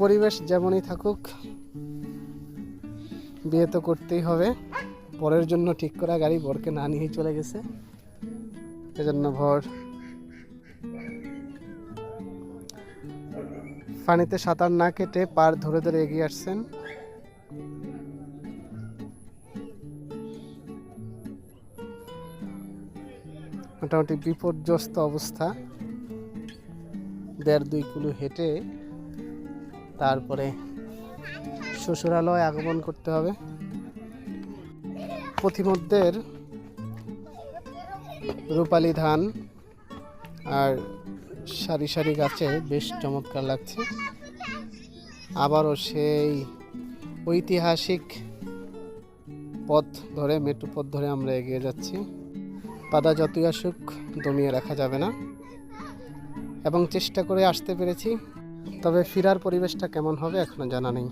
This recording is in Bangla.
পরিবেশ যেমনই থাকুক, বিয়ে তো করতেই হবে। বরের জন্য ঠিক করা গাড়ি বরকে না নিয়েই চলে গেছে। এজন্য ভর পানিতে সাঁতার না কেটে পার ধরে ধরে এগিয়ে আসছেন। মোটামুটি বিপর্যস্ত অবস্থা। দেড় দুই কিলো হেঁটে তারপরে শ্বশুরালয় আগমন করতে হবে। পথিমধ্যের রূপালী ধান আর সারি সারি গাছে বেশ চমৎকার লাগছে। আবারও সেই ঐতিহাসিক পথ ধরে, মেট্রো পথ ধরে আমরা এগিয়ে যাচ্ছি। পাদা যতই আসুক, দমিয়ে রাখা যাবে না। এবং চেষ্টা করে আসতে পেরেছি। তবে ফেরার পরিবেশটা কেমন হবে এখনও জানা নেই।